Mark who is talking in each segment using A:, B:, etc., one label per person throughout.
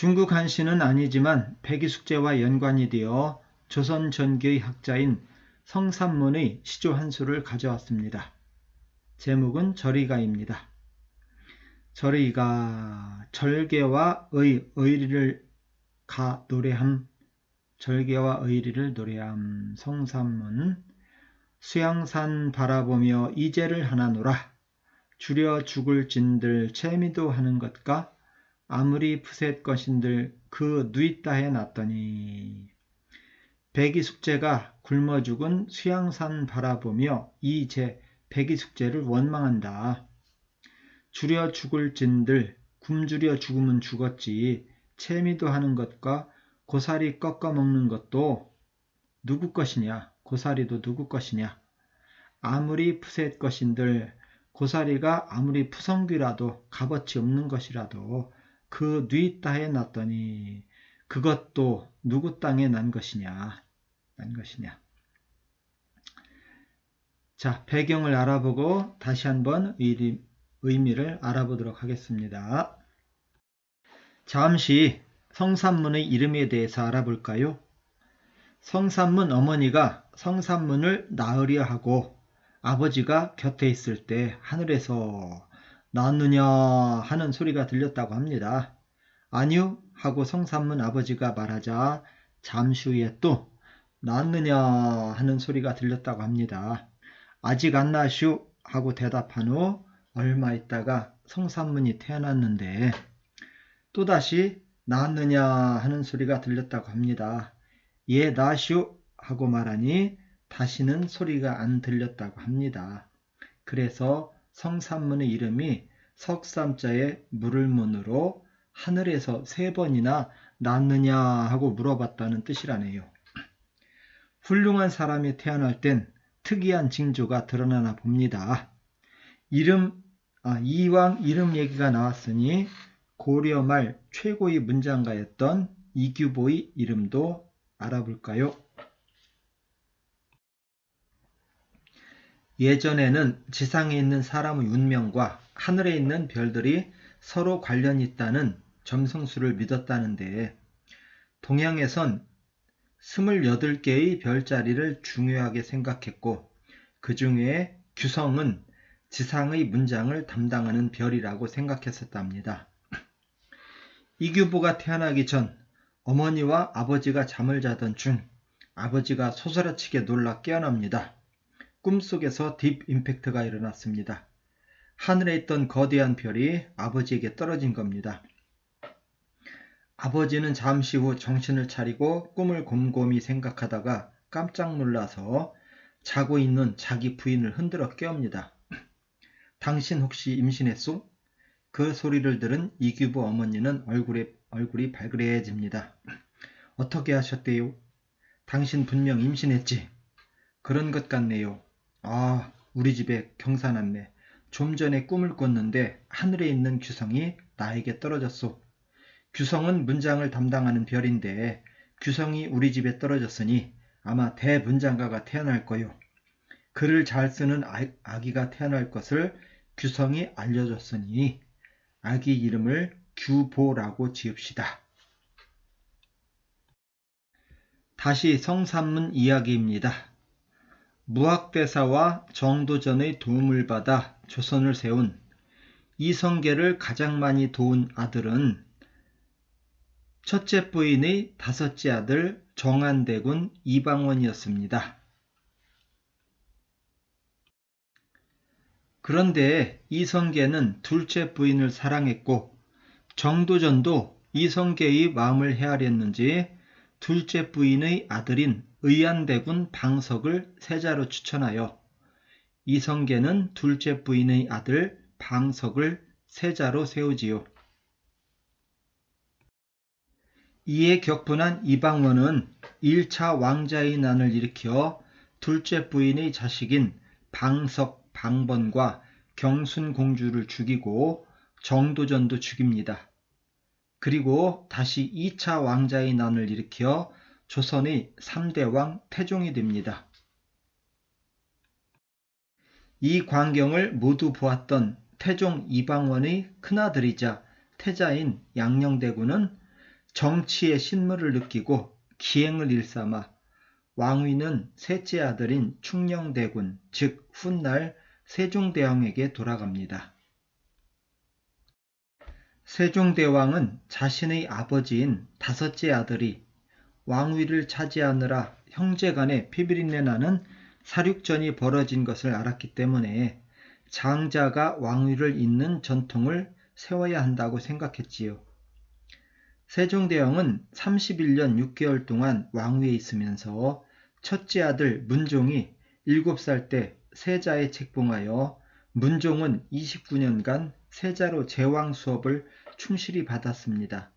A: 중국 한신은 아니지만 백이숙제와 연관이 되어 조선 전기의 학자인 성삼문의 시조 한 수를 가져왔습니다. 제목은 절의가입니다. 절의가 절개와 의, 의리를 가 노래함 절개와 의리를 노래함 성삼문 수양산 바라보며 이제를 하나 노라 줄여 죽을 진들 채미도 하는 것과 아무리 푸셋 것인들 그 누이따해 놨더니. 백이숙제가 굶어 죽은 수양산 바라보며 이 제 백이숙제를 원망한다. 줄여 죽을 진들 굶주려 죽으면 죽었지. 채미도 하는 것과 고사리 꺾어 먹는 것도 누구 것이냐? 고사리도 누구 것이냐? 아무리 푸셋 것인들 고사리가 아무리 푸성귀라도 값어치 없는 것이라도 그 뉘따에 놨더니 그것도 누구 땅에 난 것이냐? 난 것이냐? 자 배경을 알아보고 다시 한번 의미를 알아보도록 하겠습니다. 잠시 성산문의 이름에 대해서 알아볼까요? 성산문 어머니가 성산문을 낳으려 하고 아버지가 곁에 있을 때 하늘에서 낳느냐 하는 소리가 들렸다고 합니다. 아니요 하고 성삼문 아버지가 말하자 잠시 후에 또 낳느냐 하는 소리가 들렸다고 합니다. 아직 안 낳으시오 하고 대답한 후 얼마 있다가 성삼문이 태어났는데 또다시 낳았느냐 하는 소리가 들렸다고 합니다. 예 낳으시오 하고 말하니 다시는 소리가 안 들렸다고 합니다. 그래서 성삼문의 이름이 석삼자의 물을 문으로 하늘에서 세 번이나 낳느냐 하고 물어봤다는 뜻이라네요. 훌륭한 사람이 태어날 땐 특이한 징조가 드러나나 봅니다. 이름, 아, 이왕 이름 얘기가 나왔으니 고려 말 최고의 문장가였던 이규보의 이름도 알아볼까요? 예전에는 지상에 있는 사람의 운명과 하늘에 있는 별들이 서로 관련이 있다는 점성술을 믿었다는데 동양에선 28개의 별자리를 중요하게 생각했고 그 중에 규성은 지상의 문장을 담당하는 별이라고 생각했었답니다. 이규보가 태어나기 전 어머니와 아버지가 잠을 자던 중 아버지가 소스라치게 놀라 깨어납니다. 꿈속에서 딥 임팩트가 일어났습니다. 하늘에 있던 거대한 별이 아버지에게 떨어진 겁니다. 아버지는 잠시 후 정신을 차리고 꿈을 곰곰이 생각하다가 깜짝 놀라서 자고 있는 자기 부인을 흔들어 깨웁니다. 당신 혹시 임신했소? 그 소리를 들은 이규보 어머니는 얼굴에, 얼굴이 발그레해집니다. 어떻게 하셨대요? 당신 분명 임신했지? 그런 것 같네요. 아, 우리 집에 경사났네. 좀 전에 꿈을 꿨는데 하늘에 있는 규성이 나에게 떨어졌소. 규성은 문장을 담당하는 별인데 규성이 우리 집에 떨어졌으니 아마 대문장가가 태어날 거요. 글을 잘 쓰는 아기가 태어날 것을 규성이 알려줬으니 아기 이름을 규보라고 지읍시다. 다시 성산문 이야기입니다. 무학대사와 정도전의 도움을 받아 조선을 세운 이성계를 가장 많이 도운 아들은 첫째 부인의 다섯째 아들 정한대군 이방원이었습니다. 그런데 이성계는 둘째 부인을 사랑했고 정도전도 이성계의 마음을 헤아렸는지 둘째 부인의 아들인 의안대군 방석을 세자로 추천하여 이성계는 둘째 부인의 아들 방석을 세자로 세우지요. 이에 격분한 이방원은 1차 왕자의 난을 일으켜 둘째 부인의 자식인 방석 방번과 경순 공주를 죽이고 정도전도 죽입니다. 그리고 다시 2차 왕자의 난을 일으켜 조선의 3대 왕 태종이 됩니다. 이 광경을 모두 보았던 태종 이방원의 큰아들이자 태자인 양녕대군은 정치의 신물을 느끼고 기행을 일삼아 왕위는 셋째 아들인 충녕대군 즉 훗날 세종대왕에게 돌아갑니다. 세종대왕은 자신의 아버지인 다섯째 아들이 왕위를 차지하느라 형제 간에 피비린내 나는 사륙전이 벌어진 것을 알았기 때문에 장자가 왕위를 잇는 전통을 세워야 한다고 생각했지요. 세종대왕은 31년 6개월 동안 왕위에 있으면서 첫째 아들 문종이 7살 때 세자에 책봉하여 문종은 29년간 세자로 제왕 수업을 충실히 받았습니다.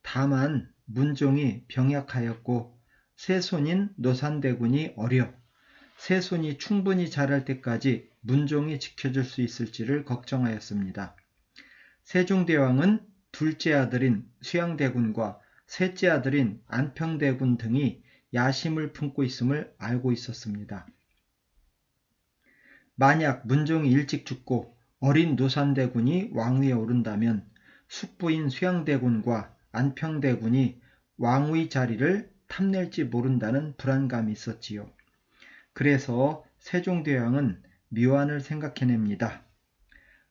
A: 다만 문종이 병약하였고 세손인 노산대군이 어려 세손이 충분히 자랄 때까지 문종이 지켜줄 수 있을지를 걱정하였습니다. 세종대왕은 둘째 아들인 수양대군과 셋째 아들인 안평대군 등이 야심을 품고 있음을 알고 있었습니다. 만약 문종이 일찍 죽고 어린 노산대군이 왕위에 오른다면 숙부인 수양대군과 안평대군이 왕위 자리를 탐낼지 모른다는 불안감이 있었지요. 그래서 세종대왕은 묘안을 생각해냅니다.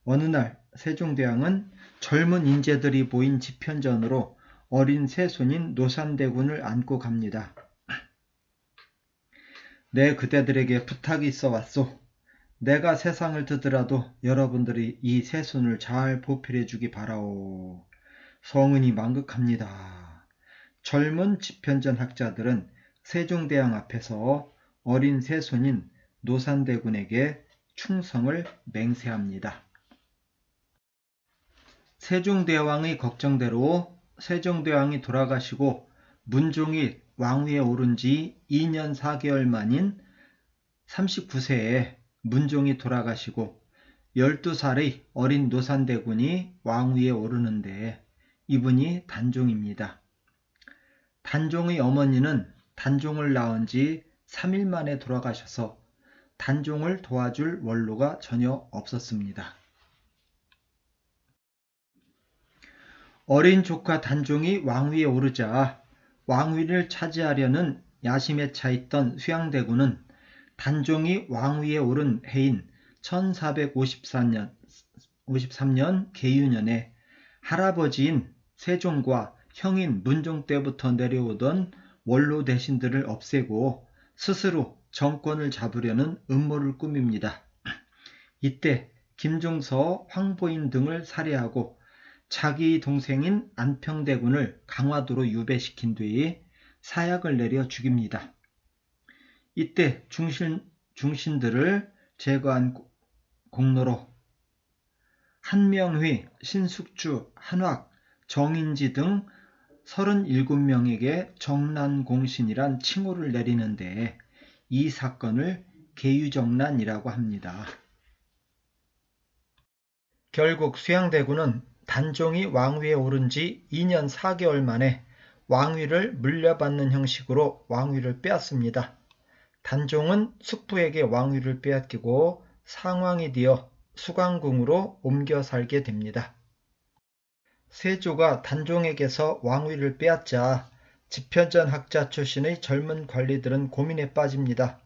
A: 어느 날 세종대왕은 젊은 인재들이 모인 집현전으로 어린 세손인 노산대군을 안고 갑니다. 내 그대들에게 부탁이 있어 왔소. 내가 세상을 뜨더라도 여러분들이 이 세손을 잘 보필해 주기 바라오. 성은이 만극합니다. 젊은 집현전 학자들은 세종대왕 앞에서 어린 세손인 노산대군에게 충성을 맹세합니다. 세종대왕의 걱정대로 세종대왕이 돌아가시고 문종이 왕위에 오른 지 2년 4개월 만인 39세에 문종이 돌아가시고 12살의 어린 노산대군이 왕위에 오르는데 이분이 단종입니다. 단종의 어머니는 단종을 낳은 지 3일 만에 돌아가셔서 단종을 도와줄 원로가 전혀 없었습니다. 어린 조카 단종이 왕위에 오르자 왕위를 차지하려는 야심에 차 있던 수양대군은 단종이 왕위에 오른 해인 1454년 53년 계유년에 할아버지인 세종과 형인 문종 때부터 내려오던 원로 대신들을 없애고 스스로 정권을 잡으려는 음모를 꾸밉니다. 이때 김종서, 황보인 등을 살해하고 자기 동생인 안평대군을 강화도로 유배시킨 뒤에 사약을 내려 죽입니다. 이때 중신, 중신들을 제거한 공로로 한명휘, 신숙주, 한확, 정인지 등 37명에게 정난공신이란 칭호를 내리는데 이 사건을 계유정난이라고 합니다. 결국 수양대군은 단종이 왕위에 오른 지 2년 4개월 만에 왕위를 물려받는 형식으로 왕위를 빼앗습니다. 단종은 숙부에게 왕위를 빼앗기고 상왕이 되어 수강궁으로 옮겨 살게 됩니다. 세조가 단종에게서 왕위를 빼앗자 집현전 학자 출신의 젊은 관리들은 고민에 빠집니다.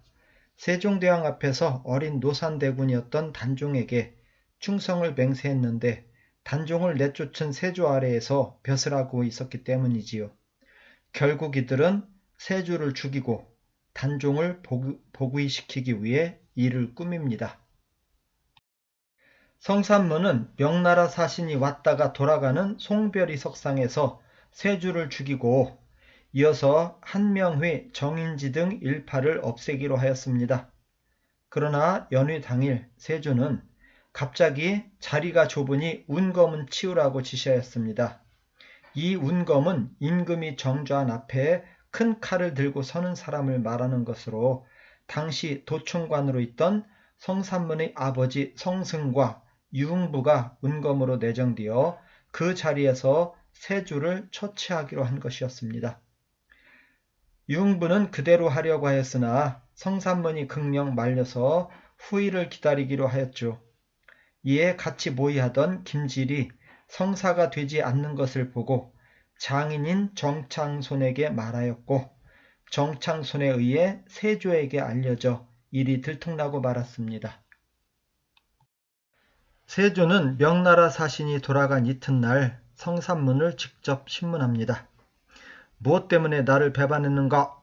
A: 세종대왕 앞에서 어린 노산대군이었던 단종에게 충성을 맹세했는데 단종을 내쫓은 세조 아래에서 벼슬 하고 있었기 때문이지요. 결국 이들은 세조를 죽이고 단종을 복위시키기 위해 이를 꾸밉니다. 성산문은 명나라 사신이 왔다가 돌아가는 송별이 석상에서 세주를 죽이고 이어서 한명회, 정인지 등 일파를 없애기로 하였습니다. 그러나 연휴 당일 세조는 갑자기 자리가 좁으니 운검은 치우라고 지시하였습니다. 이 운검은 임금이 정좌한 앞에 큰 칼을 들고 서는 사람을 말하는 것으로 당시 도총관으로 있던 성산문의 아버지 성승과 유흥부가 운검으로 내정되어 그 자리에서 세주를 처치하기로 한 것이었습니다. 유흥부는 그대로 하려고 하였으나 성산문이 극령 말려서 후일을 기다리기로 하였죠. 이에 같이 모의하던 김질이 성사가 되지 않는 것을 보고 장인인 정창손에게 말하였고 정창손에 의해 세조에게 알려져 일이 들통나고 말았습니다. 세조는 명나라 사신이 돌아간 이튿날 성산문을 직접 신문합니다. 무엇 때문에 나를 배반했는가?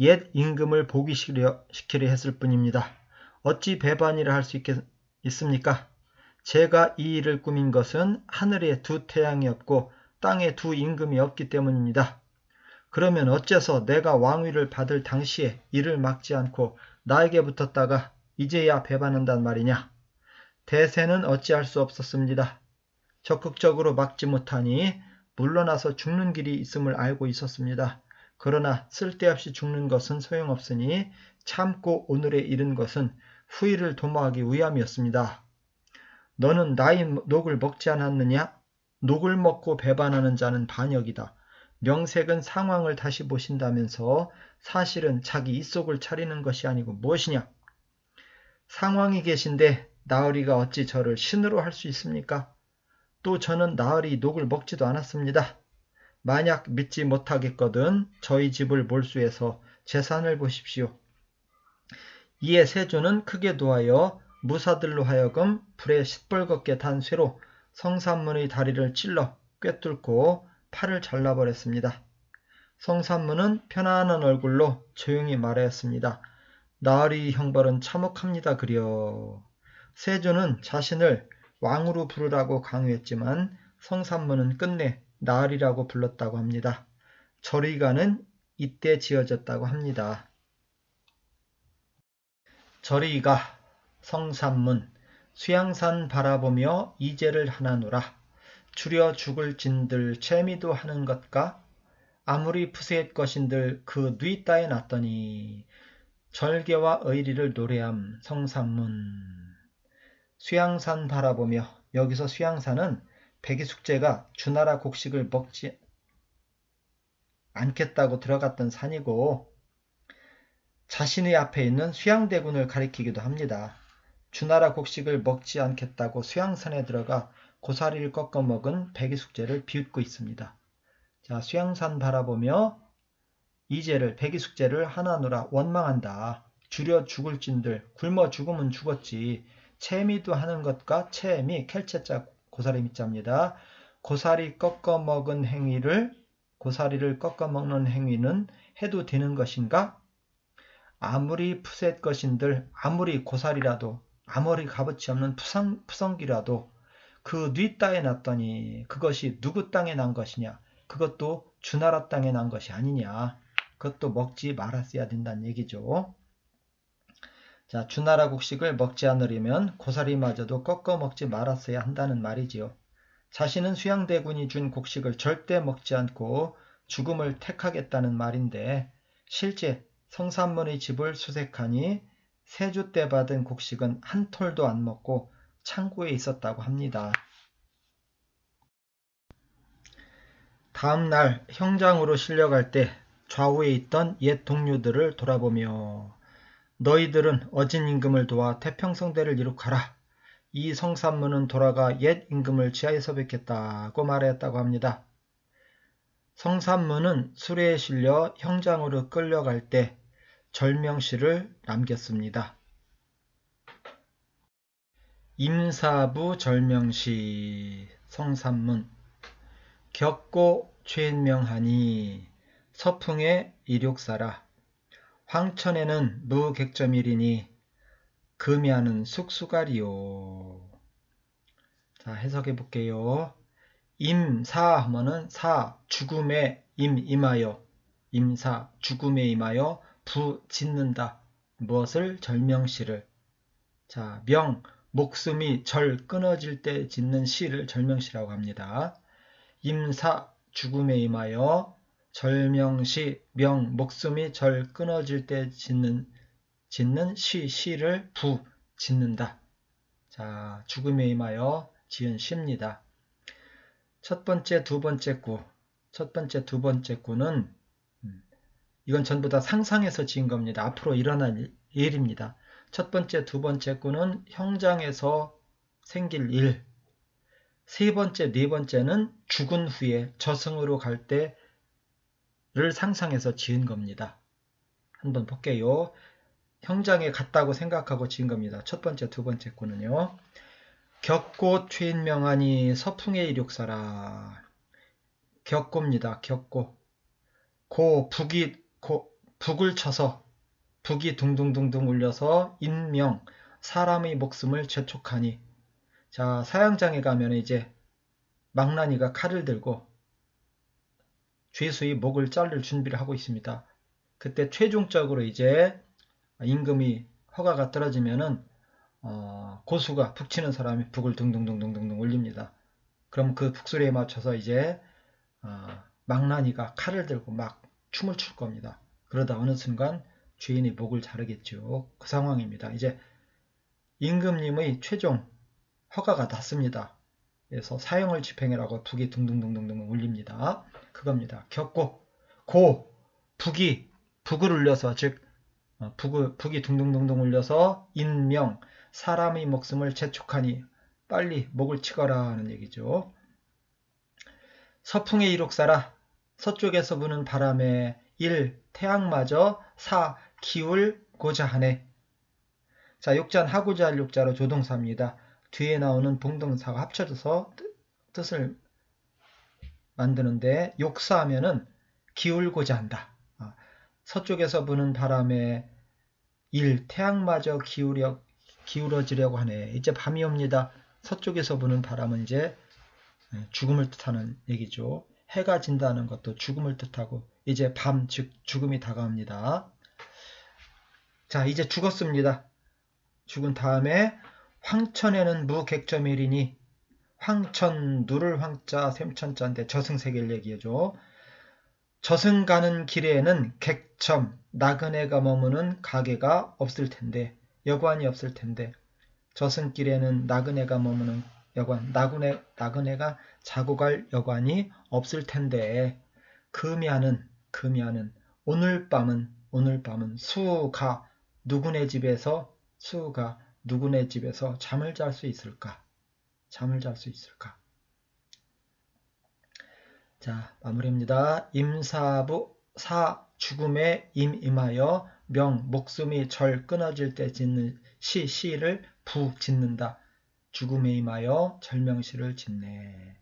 A: 옛 임금을 보기 시키려 했을 뿐입니다. 어찌 배반이라 할 수 있습니까? 제가 이 일을 꾸민 것은 하늘에 두 태양이 없고 땅에 두 임금이 없기 때문입니다. 그러면 어째서 내가 왕위를 받을 당시에 이를 막지 않고 나에게 붙었다가 이제야 배반한단 말이냐? 대세는 어찌할 수 없었습니다. 적극적으로 막지 못하니 물러나서 죽는 길이 있음을 알고 있었습니다. 그러나 쓸데없이 죽는 것은 소용없으니 참고 오늘에 이른 것은 후일을 도모하기 위함이었습니다. 너는 나의 녹을 먹지 않았느냐? 녹을 먹고 배반하는 자는 반역이다. 명색은 상황을 다시 보신다면서 사실은 자기 입속을 차리는 것이 아니고 무엇이냐? 상황이 계신데 나으리가 어찌 저를 신으로 할 수 있습니까? 또 저는 나으리 녹을 먹지도 않았습니다. 만약 믿지 못하겠거든 저희 집을 몰수해서 재산을 보십시오. 이에 세조는 크게 도하여 무사들로 하여금 불에 시뻘겋게 단 쇠로 성산문의 다리를 찔러 꿰뚫고 팔을 잘라버렸습니다. 성산문은 편안한 얼굴로 조용히 말하였습니다. 나으리 형벌은 참혹합니다 그려. 세조는 자신을 왕으로 부르라고 강요했지만 성산문은 끝내 나으리라고 불렀다고 합니다. 절의가는 이때 지어졌다고 합니다. 절의가 성산문 수양산 바라보며 이제를 하나노라 줄여 죽을 진들 채미도 하는 것과 아무리 푸세의 것인들 그 뉘따에 놨더니 절개와 의리를 노래함 성산문 수양산 바라보며 여기서 수양산은 백이숙제가 주나라 곡식을 먹지 않겠다고 들어갔던 산이고 자신의 앞에 있는 수양대군을 가리키기도 합니다. 주나라 곡식을 먹지 않겠다고 수양산에 들어가 고사리를 꺾어 먹은 백이숙제를 비웃고 있습니다. 자, 수양산 바라보며 이제를 백이숙제를 하나노라 원망한다. 줄여 죽을 진들 굶어 죽으면 죽었지. 채미도 하는 것과 채미 켈체자 고사리 밑자입니다. 고사리 꺾어 먹은 행위를 고사리를 꺾어 먹는 행위는 해도 되는 것인가? 아무리 푸셋 것인들 아무리 고사리라도 아무리 값어치 없는 푸성, 푸성기라도 그 뉘따에 났더니 그것이 누구 땅에 난 것이냐 그것도 주나라 땅에 난 것이 아니냐 그것도 먹지 말았어야 된다는 얘기죠. 자, 주나라 곡식을 먹지 않으려면 고사리마저도 꺾어 먹지 말았어야 한다는 말이지요. 자신은 수양대군이 준 곡식을 절대 먹지 않고 죽음을 택하겠다는 말인데 실제 성산문의 집을 수색하니 세주 때 받은 곡식은 한 톨도 안 먹고 창고에 있었다고 합니다. 다음 날 형장으로 실려갈 때 좌우에 있던 옛 동료들을 돌아보며 너희들은 어진 임금을 도와 태평성대를 이룩하라. 이 성산문은 돌아가 옛 임금을 지하에서 뵙겠다고 말했다고 합니다. 성산문은 수레에 실려 형장으로 끌려갈 때 절명시를 남겼습니다. 임사부 절명시 성산문 겪고 최명하니 서풍의 이륙사라 황천에는 무객점일이니 금야는 숙수가리요. 자 해석해 볼게요. 임사 하면은 사 죽음에 임 임하여 임사 죽음에 임하여 부 짓는다. 무엇을 절명시를 자, 명 목숨이 절 끊어질 때 짓는 시를 절명시라고 합니다. 임사 죽음에 임하여 절명시 명 목숨이 절 끊어질 때 짓는 짓는 시 시를 부 짓는다. 자, 죽음에 임하여 지은 시입니다. 첫 번째, 두 번째 구. 첫 번째, 두 번째 구는 이건 전부 다 상상해서 지은 겁니다. 앞으로 일어날 일입니다. 첫 번째, 두 번째 꾸는 형장에서 생길 일. 세 번째, 네 번째는 죽은 후에 저승으로 갈 때 를 상상해서 지은 겁니다. 한번 볼게요. 형장에 갔다고 생각하고 지은 겁니다. 첫 번째, 두 번째 거는요. 격고 최인명하니 서풍의 이륙사라. 격고입니다. 격고. 고 북이 고, 북을 쳐서 북이 둥둥둥둥 울려서 인명 사람의 목숨을 재촉하니 자 사형장에 가면 이제 망나니가 칼을 들고 죄수의 목을 자를 준비를 하고 있습니다. 그때 최종적으로 이제 임금이 허가가 떨어지면은 어, 고수가 북치는 사람이 북을 둥둥둥둥둥 올립니다. 그럼 그 북소리에 맞춰서 이제 어, 망나니가 칼을 들고 막 춤을 출 겁니다. 그러다 어느 순간 주인이 목을 자르겠죠. 그 상황입니다. 이제 임금님의 최종 허가가 났습니다. 그래서 사형을 집행해라고 북이 둥둥둥둥둥 울립니다. 그겁니다. 겪고 고 북이 북을 울려서 즉 어, 북을, 북이 둥둥둥둥 울려서 인명 사람의 목숨을 재촉하니 빨리 목을 치거라 하는 얘기죠. 서풍의 이룩사라 서쪽에서 부는 바람에 일 태양마저 사 기울고자 하네. 자 욕자는 하고자 할 욕자로 조동사입니다. 뒤에 나오는 봉동사가 합쳐져서 뜻을 만드는데 욕사하면은 기울고자 한다. 아, 서쪽에서 부는 바람에 일 태양마저 기울여 기울어지려고 하네. 이제 밤이 옵니다. 서쪽에서 부는 바람은 이제 예, 죽음을 뜻하는 얘기죠. 해가 진다는 것도 죽음을 뜻하고 이제 밤, 즉 죽음이 다가옵니다. 자, 이제 죽었습니다. 죽은 다음에 황천에는 무객점일이니 황천, 누를 황자, 샘천자인데 저승세계를 얘기해줘. 저승 가는 길에는 객점, 나그네가 머무는 가게가 없을 텐데 여관이 없을 텐데 저승길에는 나그네가 머무는 여관, 나그네, 나그네가 자고 갈 여관이 없을 텐데 금야는 금야는 오늘 밤은 오늘 밤은 수가 누구네 집에서 수가 누구네 집에서 잠을 잘 수 있을까? 잠을 잘 수 있을까? 자, 마무리입니다. 임사부 사 죽음에 임임하여 명 목숨이 절 끊어질 때 짓는 시 시를 부 짓는다. 죽음에 임하여 절명시를 짓네.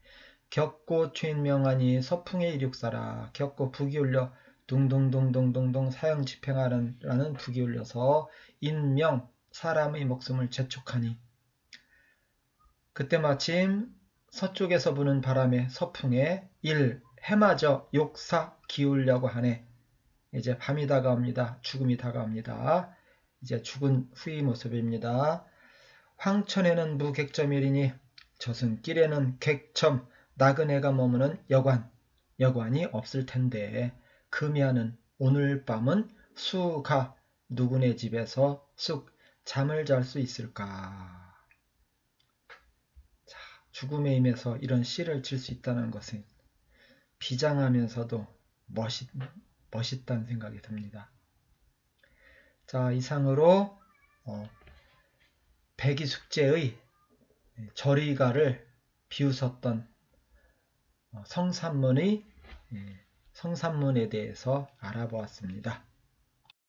A: 격고 최인명하니 서풍의 이륙사라 격고 북이 울려 둥둥둥둥둥둥 사형 집행하라는 북이 울려서 인명 사람의 목숨을 재촉하니 그때 마침 서쪽에서 부는 바람에 서풍에 일 해마저 욕사 기울려고 하네. 이제 밤이 다가옵니다. 죽음이 다가옵니다. 이제 죽은 후의 모습입니다. 황천에는 무객점이리니 저승길에는 객점 나그네가 머무는 여관 여관이 없을 텐데 금야는 오늘 밤은 수가 누구네 집에서 쑥 잠을 잘 수 있을까? 자, 죽음의 임에서 이런 시를 칠 수 있다는 것은 비장하면서도 멋있, 멋있다는 생각이 듭니다. 자, 이상으로 어, 백이숙제의 절의가를 비웃었던 어, 성산문의 예, 성산문에 대해서 알아보았습니다.